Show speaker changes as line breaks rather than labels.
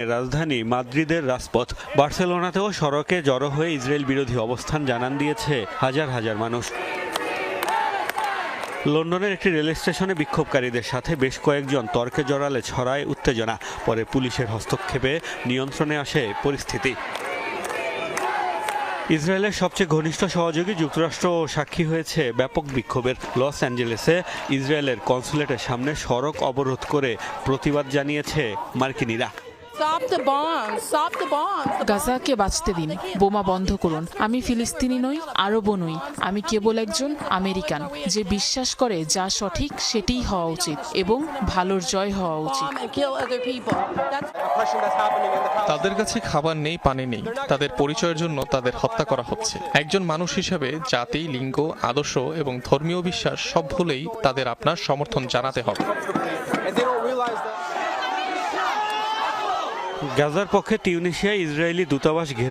রাজধানী মাদ্রিদের রাজপথ। বার্সেলোনাতেও সড়কে জড়ো হয়ে ইসরায়েল বিরোধী অবস্থান জানান দিয়েছে হাজার হাজার মানুষ। লন্ডনের একটি রেল স্টেশনে বিক্ষোভকারীদের সাথে বেশ কয়েকজন তর্কে জড়ালে ছড়ায় উত্তেজনা, পরে পুলিশের হস্তক্ষেপে নিয়ন্ত্রণে আসে পরিস্থিতি। ইসরায়েলের সবচেয়ে ঘনিষ্ঠ সহযোগী যুক্তরাষ্ট্র সাক্ষী হয়েছে ব্যাপক বিক্ষোভের। লস অ্যাঞ্জেলেসে ইসরায়েলের কনসুলেটের সামনে সড়ক অবরোধ করে প্রতিবাদ জানিয়েছে মার্কিনিরা।
Stop the bombs! Stop the bombs!
গাজাকে বাঁচতে দিন। বোমা বন্ধ করুন। আমি ফিলিস্তিনি নই আরবও নই। আমি কেবল একজন আমেরিকান যে বিশ্বাস করে যা সঠিক সেটিই হওয়া উচিত এবং ভালোর জয় হওয়া উচিত।
তাদের কাছে খাবার নেই পানি নেই। তাদের পরিচয়ের জন্য তাদের হত্যা করা হচ্ছে। একজন মানুষ হিসেবে জাতি লিঙ্গ আদর্শ এবং ধর্মীয় বিশ্বাস সব ভুলেই তাদের আপনার সমর্থন জানাতে হবে।
গাজার পক্ষে তিউনিশিয়া ইসরায়েলি দূতাবাস ঘিরে